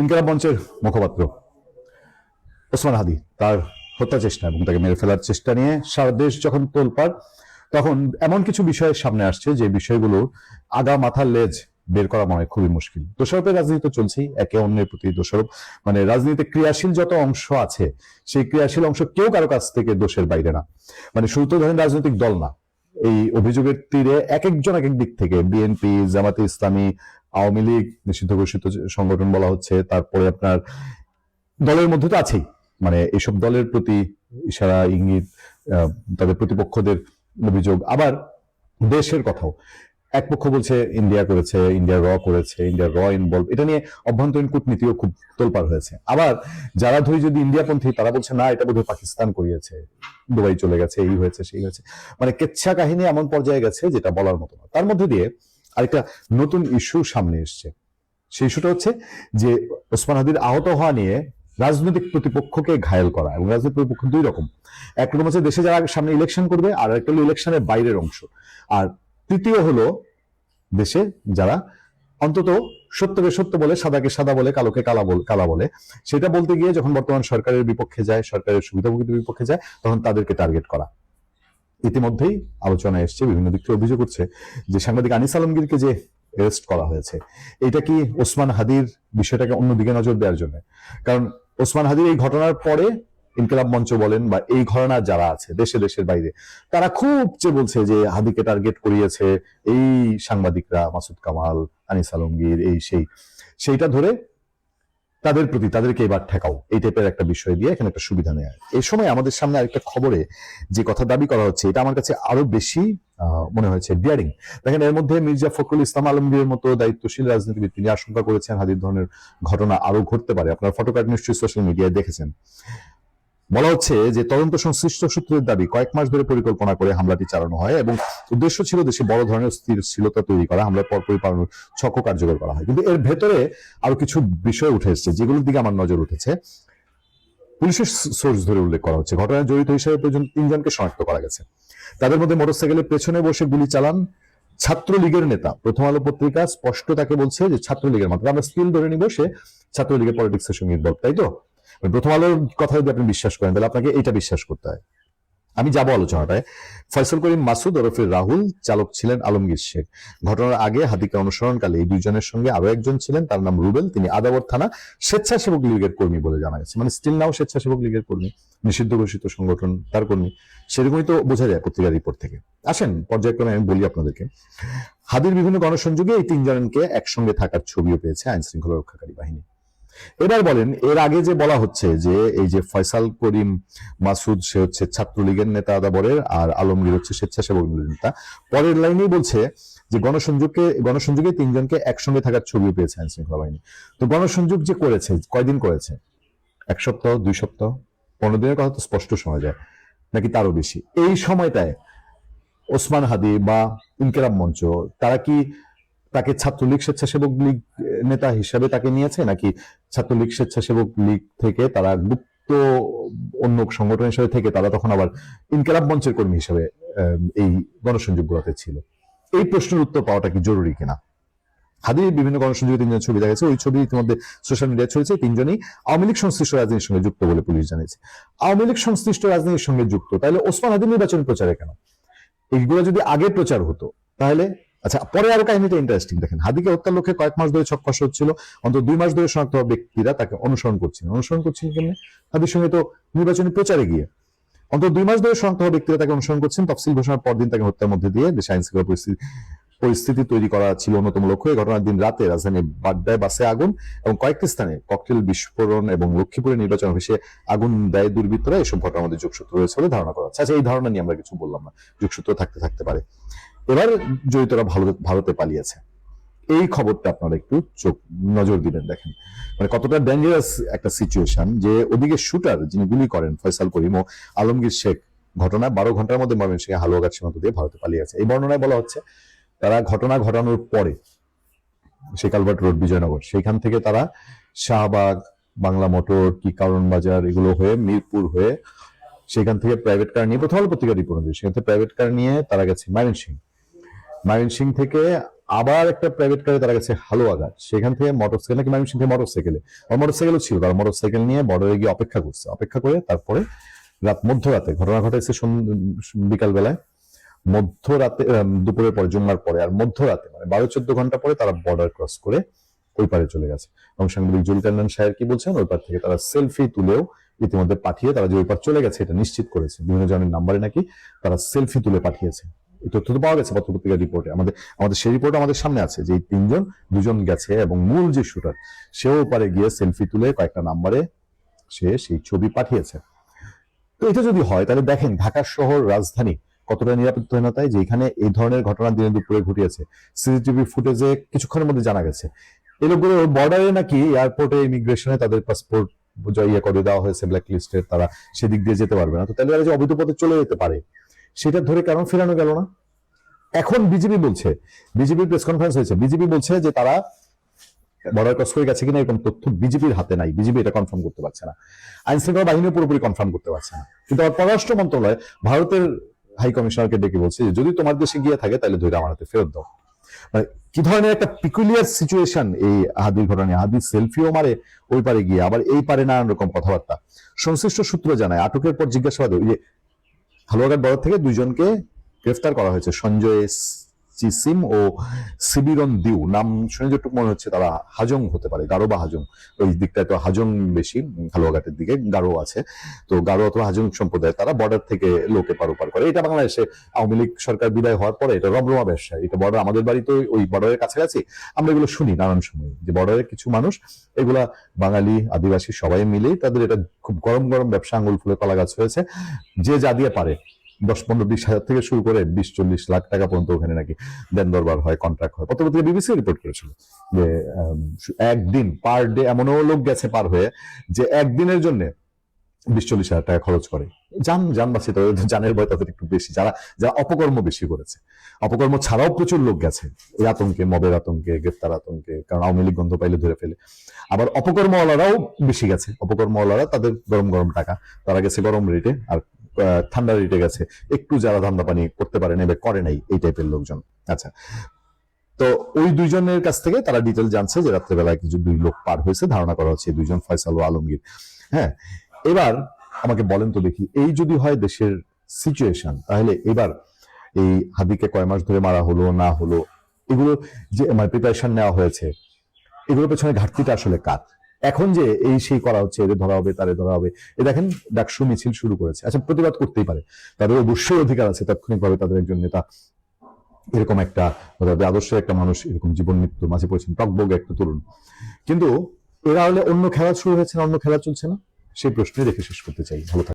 ইনকালাব মঞ্চের মুখপাত্র ওসমান হাদি, তার হত্যা চেষ্টা এবং তাকে মেরে ফেলার চেষ্টা নিয়ে সারা দেশ যখন তোলপাড়, তখন এমন কিছু বিষয়ের সামনে আসছে যে বিষয়গুলো আগা মাথার লেজ বের করা মনে খুবই মুশকিল। দোষারোপের রাজনীতি তো চলছেই, একে অন্যের প্রতি দোষারোপ। মানে রাজনীতিতে ক্রিয়াশীল যত অংশ আছে, সেই ক্রিয়াশীল অংশ কেউ কারও কাছ থেকে দোষের বাইরে না। মানে শুরু তো ধরেন রাজনৈতিক দল না। এই অভিযোগের তীরে এক একজন এক এক দিক থেকে, বিএনপি, জামাতে ইসলামী আওয়ামী লীগ, নিষিদ্ধ ঘোষিত সংগঠন বলা হচ্ছে, তারপরে আপনার দলের মধ্যে তো আছেই। মানে এইসব দলের প্রতি ইশারা, ইঙ্গিত তাদের প্রতিপক্ষদের অভিযোগ। আবার দেশের কথাও। এক পক্ষ বলছে ইন্ডিয়া করেছে, ইন্ডিয়া র করেছে, ইন্ডিয়া র ইনভলভ এটা নিয়ে অভ্যন্তরীণ কূটনীতিও খুব তোলপাড় হয়েছে। আবার যারা ধরি যদি ইন্ডিয়াপন্থী, তারা বলছে, না, এটা বোধহয় পাকিস্তান করিয়েছে। দুবাই চলে গেছে, এই হয়েছে, সেই হয়েছে। মানে কেচ্ছা কাহিনী এমন পর্যায়ে গেছে যেটা বলার মতো না। তার মধ্যে দিয়ে আরেকটা নতুন ইস্যু সামনে এসছে। সেই ইস্যুটা হচ্ছে যে ওসমান হাদির আহত হওয়া নিয়ে রাজনৈতিক প্রতিপক্ষকে ঘায়েল করা এবং রাজনৈতিক প্রতিপক্ষ দুই রকম। একরকম হচ্ছে দেশে যারা সামনে ইলেকশন করবে আর একটা হলো ইলেকশনের বাইরের অংশ। আর তৃতীয় হলো দেশে যারা অন্তত সত্যকে সত্য বলে, সাদাকে সাদা বলে, কালোকে কালা বল, কালা বলে, সেটা বলতে গিয়ে যখন বর্তমান সরকারের বিপক্ষে যায়, সরকারের সুবিধাভোগীদের বিপক্ষে যায়, তখন তাদেরকে টার্গেট করা। ইতিমধ্যেই আলোচনা এসছে, বিভিন্ন দিক থেকে অভিযোগ করছে যে সাংবাদিক আনিস আলমগীরকে যে অ্যারেস্ট করা হয়েছে, এটা কি ওসমান হাদির বিষয়টাকে অন্যদিকে নজর দেওয়ার জন্য? কারণ ওসমান হাদির এই ঘটনার পরে ইনকিলাব মঞ্চ বলেন বা এই ঘটনা যারা আছে, দেশে দেশের বাইরে, তারা খুব যে বলছে যে হাদিকে টার্গেট করিয়েছে এই সাংবাদিকরা, মাসুদ কামাল, আনিস আলমগীর, এই সেই। সেইটা ধরে তাদের প্রতি তাদেরকে এবার ঠেকাও। এই টাইপের একটা বিষয় দিয়ে এখানে একটা সুবিধা নেয় এই সময় আমাদের সামনে আরেকটা খবরে যে কথা দাবি করা হচ্ছে, এটা আমার কাছে আরও বেশি মনে হয়েছে ডিয়ারিং দেখেন, এর মধ্যে মির্জা ফখরুল ইসলাম আলমগীরের মতো দায়িত্বশীল রাজনীতিবিদ তিনি আশঙ্কা করেছেন হাদির ধরনের ঘটনা আরও ঘটতে পারে। আপনার ফটোকার্ড নিশ্চয়ই সোশ্যাল মিডিয়ায় দেখেছেন। বলা হচ্ছে যে তদন্ত সংশ্লিষ্ট সূত্রের দাবি কয়েক মাস ধরে পরিকল্পনা করে হামলাটি চালানো হয় এবং উদ্দেশ্য ছিল দেশে বড় ধরনের স্থিরশীলতা তৈরি করা হামলার পরপরই পালানোর ছক কার্যকর করা হয়। কিন্তু এর ভেতরে আরও কিছু বিষয় উঠে এসেছে যেগুলোর দিকে আমার নজর উঠেছে। পুলিশের সোর্স ধরে উল্লেখ করা হচ্ছে, ঘটনায় জড়িত হিসেবে পর্যন্ত তিনজনকে শনাক্ত করা গেছে। তাদের মধ্যে মোটরসাইকেলের পেছনে বসে গুলি চালান ছাত্রলীগের নেতা। প্রথম আলো পত্রিকা স্পষ্ট তাকে বলছে যে ছাত্রলীগের মাত্র আমরা স্কিল ধরে নিব সে ছাত্রলীগের পলিটিক্সের সঙ্গে ইনভলভ তাই তো? প্রথম আলোর কথা যদি আপনি বিশ্বাস করেন, তাহলে আপনাকে এটা বিশ্বাস করতে হয়। আমি যাব আলোচনাটায়। ফয়সল করিম মাসুদ, ওরফে রাহুল, চালক ছিলেন আলমগীর শেখ। ঘটনার আগে হাদিকে অনুসরণকালে এই দুইজনের সঙ্গে আরও একজন ছিলেন, তার নাম রুবেল। তিনি আদাবর থানা স্বেচ্ছাসেবক লীগের কর্মী বলে জানা গেছে মানে স্টিল নাও স্বেচ্ছাসেবক লীগের কর্মী, নিষিদ্ধ ঘোষিত সংগঠন, তার কর্মী। সেরকমই তো বোঝা যায় পত্রিকার রিপোর্ট থেকে। আসেন, পর্যায়ক্রমে আমি বলি আপনাদেরকে। হাদির বিভিন্ন গণসংযোগে এই তিনজনকে একসঙ্গে থাকার ছবিও পেয়েছে আইন শৃঙ্খলা রক্ষাকারী বাহিনী। এবার বলেন, এর আগে যে বলা হচ্ছে যে এই যে ফয়সাল করিম মাসুদ, সে হচ্ছে ছাত্রলীগের নেতা আদাবরের, আর আলমগীর হচ্ছে স্বেচ্ছাসেবক নেতা। পরের লাইনেই বলছে যে গণসংযোগকে, গণসংযোগে তিনজনকে একসঙ্গে থাকার ছবিও পেয়েছে আইন শৃঙ্খলা বাহিনী। তো গণসংযোগ যে করেছে, কয়দিন করেছে? এক সপ্তাহ, দুই সপ্তাহ? পনেরো দিনের কথা তো স্পষ্ট শোনা যায়, নাকি তারও বেশি? এই সময়টায় ওসমান হাদি বা ইনকেরাব মঞ্চ, তারা কি তাকে ছাত্রলীগ স্বেচ্ছাসেবক লীগ নেতা হিসাবে তাকে নিয়েছে, নাকি ছাত্রলীগ স্বেচ্ছাসেবক লীগ থেকে তারা গুপ্ত অন্য সংগঠন হিসেবে থেকে তারা তখন আবার ইনকেলাব মঞ্চের কর্মী হিসেবে এই গণসংযোগগুলোতে ছিল? এই প্রশ্নের উত্তর পাওয়াটা কি জরুরি কিনা? হাদির বিভিন্ন গণসংযোগে তিনজন ছবি দেখা গেছে ওই ছবি ইতিমধ্যে সোশ্যাল মিডিয়ায় ছড়িয়েছে, তিনজনই আওয়ামী লীগ সংশ্লিষ্ট রাজনীতির সঙ্গে যুক্ত বলে পুলিশ জানিয়েছে। আওয়ামী লীগ সংশ্লিষ্ট রাজনীতির সঙ্গে যুক্ত, তাহলে ওসমান হাদির নির্বাচনী প্রচারে কেন? এইগুলো যদি আগে প্রচার হতো, তাহলে আচ্ছা পরে আরও কাহিনীটা ইন্টারেস্টিং দেখেন। হাদিকে হত্যার লক্ষ্যে কয়েক মাস ধরে ছক্কাশ হচ্ছিল। অন্তত দুই মাস ধরে শনাক্ত ব্যক্তিরা তাকে অনুসরণ করছিলেন। অনুসরণ করছেন কেমনি? হাদির সঙ্গে তো নির্বাচনী প্রচারে গিয়ে। অন্তত দুই মাস ধরে শনাক্ত হওয়া ব্যক্তিরা তাকে অনুসরণ করছেন। তফসিল ঘোষণার পরদিন তাকে হত্যার মধ্যে দিয়ে দেশে আইন শৃঙ্খলা পরিস্থিতি পরিস্থিতি তৈরি করা ছিল অন্যতম লক্ষ্য। এই ঘটনার দিন রাতে রাজধানী বাড্ডায় বাসে আগুন এবং কয়েকটি স্থানে ককটেল বিস্ফোরণ এবং লক্ষ্মীপুরে নির্বাচন অফিসে আগুন দেয় দুর্বৃত্তরা। এসব ঘটনার মধ্যে যোগসূত্র রয়েছে বলে ধারণা করা আচ্ছা এই ধারণা নিয়ে আমরা কিছু বললাম না। যোগসূত্র থাকতে থাকতে পারে। এবার জড়িতরা ভারতে ভারতে পালিয়েছে। এই খবরটা আপনারা একটু চোখ নজর দিবেন, দেখেন। মানে কতটা ডেঞ্জারাস একটা সিচুয়েশন যে ওদিকে শুটার যিনি গুলি করেন, ফয়সাল করিম ও আলমগীর শেখ, ঘটনা বারো ঘণ্টার মধ্যে ময়মনসিংহে হালুয়াঘাট সীমান্ত দিয়ে ভারতে পালিয়েছে এই বর্ণনায় বলা হচ্ছে তারা ঘটনা ঘটানোর পরে শেখালবাট রোড, বিজয়নগর সেখান থেকে তারা শাহবাগ, বাংলা মোটর, কি কারণ বাজার এগুলো হয়ে মিরপুর হয়ে সেখান থেকে প্রাইভেট কার নিয়ে প্রথম পত্রিকা রিপোর্ট সেখান থেকে প্রাইভেট কার নিয়ে তারা গেছে ময়মনসিং ময়মনসিং থেকে আবার একটা প্রাইভেট কারে তারা গেছে হালুয়াঘাট। সেখান থেকে মোটরসাইকেল নাকি ময়মনসিংহ থেকে মোটরসাইকেলে আর মোটরসাইকেলও ছিল তারা মোটরসাইকেল নিয়ে বর্ডারে গিয়ে অপেক্ষা করছে। অপেক্ষা করে তারপরে রাত মধ্যরাতে, ঘটনা ঘটেছে বিকাল বেলায় মধ্যরাতে দুপুরের পরে জুম্মার পরে আর মধ্যরাতে মানে বারো চোদ্দ ঘণ্টা পরে তারা বর্ডার ক্রস করে ওই পারে চলে গেছে। এবং সাংবাদিক জুলকান্নান সাহেব কি বলছেন? ওই পার থেকে তারা সেলফি তুলেও ইতিমধ্যে পাঠিয়ে তারা যে ওই পার চলে গেছে এটা নিশ্চিত করেছে। বিভিন্ন জনের নাম্বারে নাকি তারা সেলফি তুলে পাঠিয়েছে। তথ্য তো পাওয়া গেছে পত্রপত্রিকার রিপোর্টে আমাদের আমাদের সেই রিপোর্ট আমাদের সামনে আছে যে এই তিনজন, দুজন গেছে এবং মূল যে শুটার সেও পারে গিয়ে সেলফি তুলে কয়েকটা নাম্বারে সে সেই ছবি পাঠিয়েছে। তো এটা যদি হয়, তাহলে দেখেন ঢাকা শহর রাজধানী কতটা নিরাপত্তাহীনতায় যে এখানে এই ধরনের ঘটনা দিনে দুপুরে ঘটিয়েছে। সিসিটিভি ফুটেজে কিছুক্ষণের মধ্যে জানা গেছে। এই লোকগুলো বর্ডারে নাকি এয়ারপোর্টে ইমিগ্রেশনে তাদের পাসপোর্ট ইয়ে করে দেওয়া হয়েছে ব্ল্যাক লিস্টের তারা সেদিক দিয়ে যেতে পারবে না। তো তাহলে তারা যে অবৈধ পথে চলে যেতে পারে, সেটা ধরে কেন ফেরানো গেল না? এখন বিজেপি বলছে বিজেপি প্রেস কনফারেন্স হয়েছে বিজেপি বলছে যে তারা বর্ডার ক্রস করে গেছে কিনা এরকম তথ্য বিজেপির হাতে নাই। বিজেপি এটা কনফার্ম করতে পারছে না। আইন শৃঙ্খলা বাহিনীও পুরোপুরি কনফার্ম করতে পারছে না। কিন্তু পররাষ্ট্র মন্ত্রণালয় ভারতের হাই কমিশনারকে ডেকে বলছে যে, যদি তোমার দেশে গিয়ে থাকে, তাহলে ধরে আমার হাতে ফেরত দাও। মানে কি ধরনের একটা পিকুলিয়ার সিচুয়েশন এই আহাদির ঘটনা আহাদি সেলফিও মারে, ওই পারে গিয়ে, আবার এই পারে নানান রকম কথাবার্তা। সংশ্লিষ্ট সূত্র জানায়, আটকের পর জিজ্ঞাসাবাদে ওই যে, হালুয়াঘাট বড় থেকে দুইজনকে গ্রেফতার করা হয়েছে, সঞ্জয় চিসিম ও সিবিরন দিউ। নাম শুনে যেটুকু মনে হচ্ছে তারা হাজং হতে পারে, গারো বা হাজং। ওই দিকটায় তো হাজং বেশি হালুয়াঘাটের দিকে গারো আছে। তো গারো অথবা হাজং সম্প্রদায় তারা বর্ডার থেকে লোকে পারোপার করে। এটা বাংলাদেশে আওয়ামী লীগ সরকার বিদায় হওয়ার পরে এটা রমরমা ব্যবসা এটা বর্ডার আমাদের বাড়িতে ওই বর্ডারের কাছাকাছি। আমরা এগুলো শুনি নানান সময় যে বর্ডারের কিছু মানুষ, এগুলা বাঙালি, আদিবাসী সবাই মিলেই তাদের এটা খুব গরম গরম ব্যবসা আঙুল ফুলে কলা গাছ হয়েছে। যে যা দিয়ে পারে। দশ, পনেরো, বিশ হাজার থেকে শুরু করে বিশ, চল্লিশ লাখ টাকা পর্যন্ত ওখানে নাকি দেন দরবার হয় কন্ট্রাক্ট হয়। পত্রপত্রিকা বিবিসি রিপোর্ট করেছিল যে একদিন পার ডে এমনও লোক গেছে পার হয়ে যে একদিনের জন্য বিশ, চল্লিশ হাজার টাকা খরচ করে। যান যান বাসি তবে জানের ভয় তাদের একটু বেশি। যারা যারা অপকর্ম বেশি করেছে, অপকর্ম ছাড়াও প্রচুর লোক গেছে। এই আতঙ্কে, মবের আতঙ্কে গ্রেফতার আতঙ্কে, কারণ আওয়ামী লীগ গন্ধ পাইলে ধরে ফেলে। আবার অপকর্মওয়ালারাও বেশি গেছে। অপকর্মওয়ালারা তাদের গরম গরম টাকা, তারা গেছে গরম রেটে আর ঠান্ডা রেটে গেছে। একটু যারা ধান্দা পানি করতে পারে নেবে করে নাই, এই টাইপের লোকজন। আচ্ছা। তো ওই দুইজনের কাছ থেকে তারা ডিটেল জানছে যে রাত্রেবেলায় কিছু দুই লোক পার হয়েছে। ধারণা করা হচ্ছে দুইজন ফয়সাল ও আলমগীর। হ্যাঁ এবার আমাকে বলেন তো দেখি, এই যদি হয় দেশের সিচুয়েশন তাহলে এবার এই হাদিকে কয় মাস ধরে মারা হলো, না হলো, এগুলো যে মানে প্রিপারেশন নেওয়া হয়েছে, এগুলোর পেছনে ঘাটতিটা আসলে কার? এখন যে এই সেই করা হচ্ছে, এদের ধরা হবে তারে ধরা হবে, এ দেখেন ডাকসু মিছিল শুরু করেছে। আচ্ছা প্রতিবাদ করতেই পারে। তাদের অবশ্যই অধিকার আছে তাৎক্ষণিকভাবে তাদের একজন নেতা এরকম একটা আদর্শ একটা মানুষ এরকম জীবন মৃত্যুর মাঝে পড়েছেন, টকবগ একটা তরুণ। কিন্তু এরা হলে অন্য খেলা শুরু হয়েছে না, অন্য খেলা চলছে না? সেই প্রশ্নে রেখে শেষ করতে চাই। ভালো।